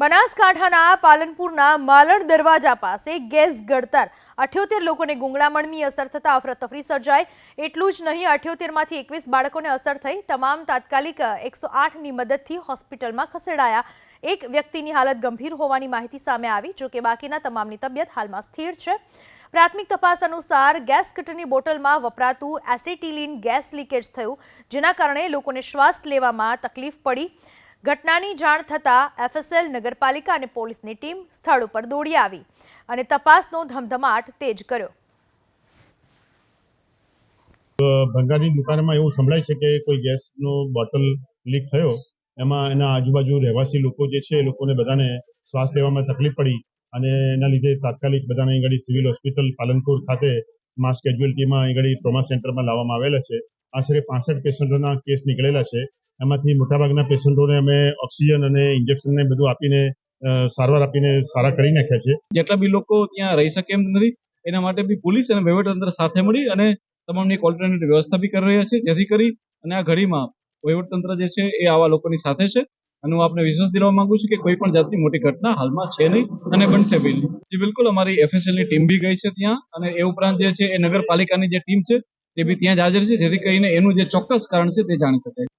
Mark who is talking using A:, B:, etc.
A: બનાસકાંઠાના પાલનપુરના માલણ દરવાજા પાસે ગેસ ગળતર. અઠ્યોતેર લોકોને ગુંગળામણની અસર થતાં અફરાતફરી સર્જાય એટલું જ નહીં, અઠ્યોતેરમાંથી એકવીસ બાળકોને અસર થઈ. તમામ તાત્કાલિક એકસો આઠની મદદથી હોસ્પિટલમાં ખસેડાયા. એક વ્યક્તિની હાલત ગંભીર હોવાની માહિતી સામે આવી જોકે બાકીના તમામની તબિયત હાલમાં સ્થિર છે. પ્રાથમિક તપાસ અનુસાર, ગેસ કટરની બોટલમાં વપરાતું એસિટિલિન ગેસ લીકેજ થયું, જેના કારણે લોકોને શ્વાસ લેવામાં તકલીફ પડી. ઘટનાની જાણ થતાં એફએસએલ નગરપાલિકા અને પોલીસની ટીમ સ્થળ ઉપર દોડી આવી અને તપાસનો ધમધમાટ તેજ કર્યો.
B: ભંગારની દુકાનમાં એવું સંભળાય છે કે કોઈ ગેસનો બોટલ લીક થયો, એમાં એના આજુબાજુ રહેવાસી લોકો જે છે એ લોકોને બધાને શ્વાસ લેવામાં તકલીફ પડી અને એના લીધે તાત્કાલિક બધાને અહીં સિવિલ હોસ્પિટલ પાલનપુર ખાતે માસ કેજ્યુઅલ્ટીમાં અહીં ટ્રોમા સેન્ટરમાં લાવવામાં આવેલા છે. આશરે પાસઠ પેશન્ટોના કેસ નીકળેલા છે. એમાંથી મોટાભાગના પેશન્ટોને અમે ઓક્સિજન અને ઇન્જેક્શન ને બધું આપીને સારવાર આપીને સારા કરી નાખ્યા છે.
C: જેટલા બી લોકો ત્યાં રહી શકે એમ નથી, એના માટે બી પોલીસ અને વહીવટતંત્ર સાથે મળી અને તમામની એક ઓલ્ટરનેટિવ વ્યવસ્થા બી કરી રહ્યા છે. જેથી કરી અને આ ઘડીમાં વહીવટતંત્ર જે છે એ આવા લોકોની સાથે છે. અને હું આપને વિશ્વાસ દિલાવવા માંગુ છું કે કોઈ પણ જાતની મોટી ઘટના હાલમાં છે નહીં અને બનશે બી બિલકુલ અમારી એફએસએલની ટીમ બી ગઈ છે ત્યાં અને એ ઉપરાંત જે છે એ નગરપાલિકાની જે ટીમ છે તે બી ત્યાં જ હાજર છે. જેથી કરીને એનું જે ચોક્કસ કારણ છે તે જાણી શકાય.